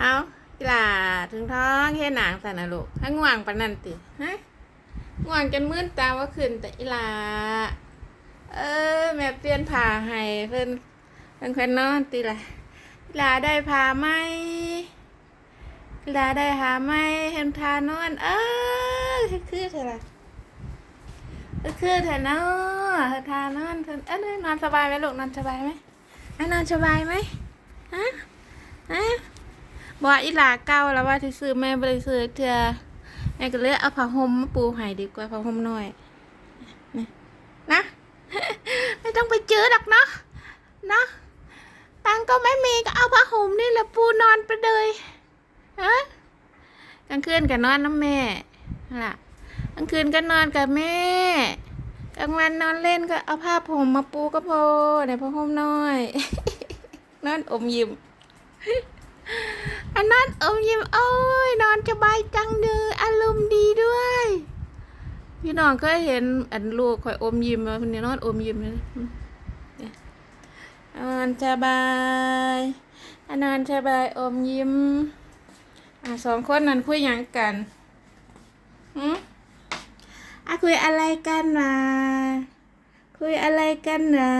เอาอีหล่าถึงท้องเฮ็ดหนังสันนะลูกถ้าง่วงปนันติฮะง่วงจนมื่นตาว่าขึ้นแต่อีลาเออ แม่เปลี่ยนผ้าให้เพิ่นเพิ่นเพิ่นนอนติล่ะอีลาได้ผ้าไหมอีลาได้ผ้าไหมเห็นทานอน เออคือเถอะล่ะคือเถอเนาะเธอทานอนเพิ่นเออนอนสบายไหมลูกนอนสบายไหมอะนอนสบายไหมฮะฮะ บอกอีหลาเก่าแล้วว่าที่ซื้อแม่บริซื้อเถื่อแม่ก็เลยเอาผ้าห่มมาปูให้ดีกว่าผ้าห่มน้อยนี่นะไม่ต้องไปเจอหรอกเนาะเนาะตังก็ไม่มีก็เอาผ้าห่มนี่แหละปูนอนไปเลยฮะกลางคืนก็นอนน้ำแม่ล่ะกลางคืนก็นอนกับแม่กลางวันนอนเล่นก็เอาผ้าห่มมาปูก็พอในผ้าห่มน้อย นอนอมยิ้ม อันนั้นอมยิ้มโอ้ยนอนสบายจังเลยอารมณ์ดีด้วย พี่น้องเคยเห็นอันลูกคอยอมยิ้มมาคนนี้นอนอมยิ้มเลยนี่ยนอนสบายอันนอนสบายอมยิ้มอะสองคนนั้นคุยยังกันหืมอะคุยอะไรกันนะคุยอะไรกันนะ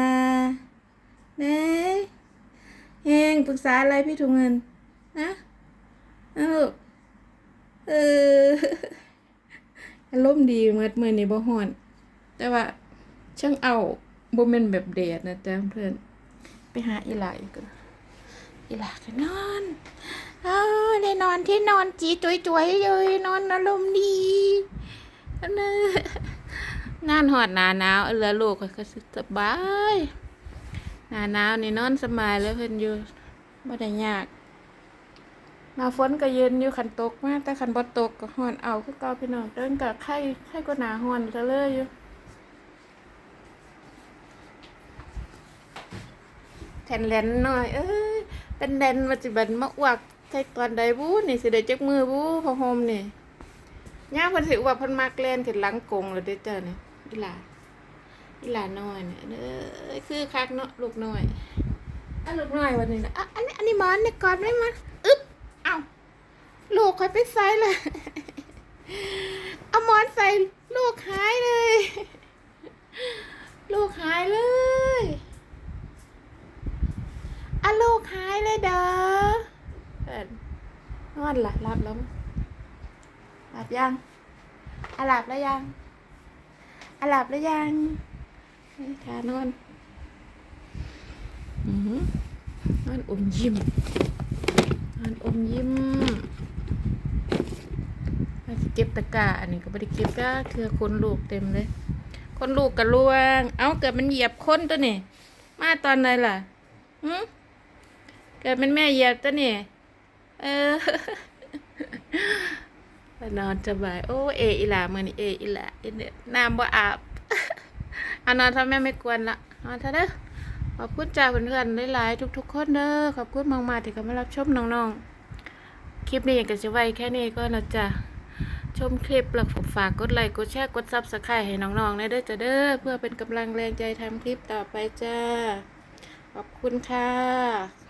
เนี่ยเฮงปรึกษาอะไรพี่ถุงเงินนะ เออเอออารมณ์ดีเมื่อเมื่อนี้บ่ฮ้อน แต่ว่าช่างเอาบ่แม่นแบบแดดนะจ๊ะเพื่อน ไปหาอีหลาอีกก่อนอีหลาก็นอนอ้าวได้นอนที่นอนจีจุยๆเลยนอนอารมณ์ดีอันะงานหอดหนาหนาวเหลือลูกก็สบาย หนาหนาวนี่นอนสบายเลยเพิ่นอยู่บ่ได้ยาก หน้าฝนก็เย็นอยู่ขันตกมากแต่ขันบ่ตกก็ฮ้อนเอาคือเก่าพี่น้องเดินกับไข้ไข้ก็หนาฮ้อนซะเลยอยู่แทนแลนหน่อย เอ้ยเป็นแลนมาจิบันมาอวกใส่ตอนใดบูนี่สิได้จักมือบูพอโฮมนี่ย่างเพิ่นสิอวกเพิ่นมักแล่นขึ้นหลังกงแล้วเด้อเจ้านี่อีหลาอีหลาน้อยเนี่ยเด้อคือคักเนาะลูกน้อยอะลูกน้อยวันนี้นะอะอันนี้อันนี้หมอนนี่กอดไว้มาอึ๊บเอา ลูกคอยไปใส่เลยเอาหมอนใส่ลูกหายเลย ลูกหายเลยอะลูกหายเลยเด้อเอิ้นนอนหลับหลับแล้วมั้ยหลับยังอะหลับแล้วยังอะหลับแล้วยังเฮ้ยขานอนอือหือนอนอมยิ้มนอนอมยิ้มมาสิ เก็บตะกร้าอันนี้ก็ไม่ได้เก็บก็คือคนลูกเต็มเลย คนลูกกระลวง เอ้าเกิดมันเหยียบคนตัวนี่มาตอนไหนล่ะหืเกิดเป็นแม่เหยียบตัวนี่เออนอนสบายโอ้เออีหลามือนี่เออีหลาเอเนี่ยน้ำบ่อาบเอานอนถ้าแม่ไม่กวนละนอนเถอะเด้อขอบคุณจ้าเพื่อนๆหลายๆทุก ๆ คนเด้อขอบคุณมากๆที่เข้ามารับชมน้องๆคลิปนี้อยากจะไว้แค่นี้ก็นะจ๊ะ ชมคลิปแล้วฝากกดไลค์กดแชร์กดซับสไครต์ให้น้องๆได้เด้อจ้ะเด้อเพื่อเป็นกำลังแรงใจทำคลิปต่อไปจ้า ขอบคุณค่ะ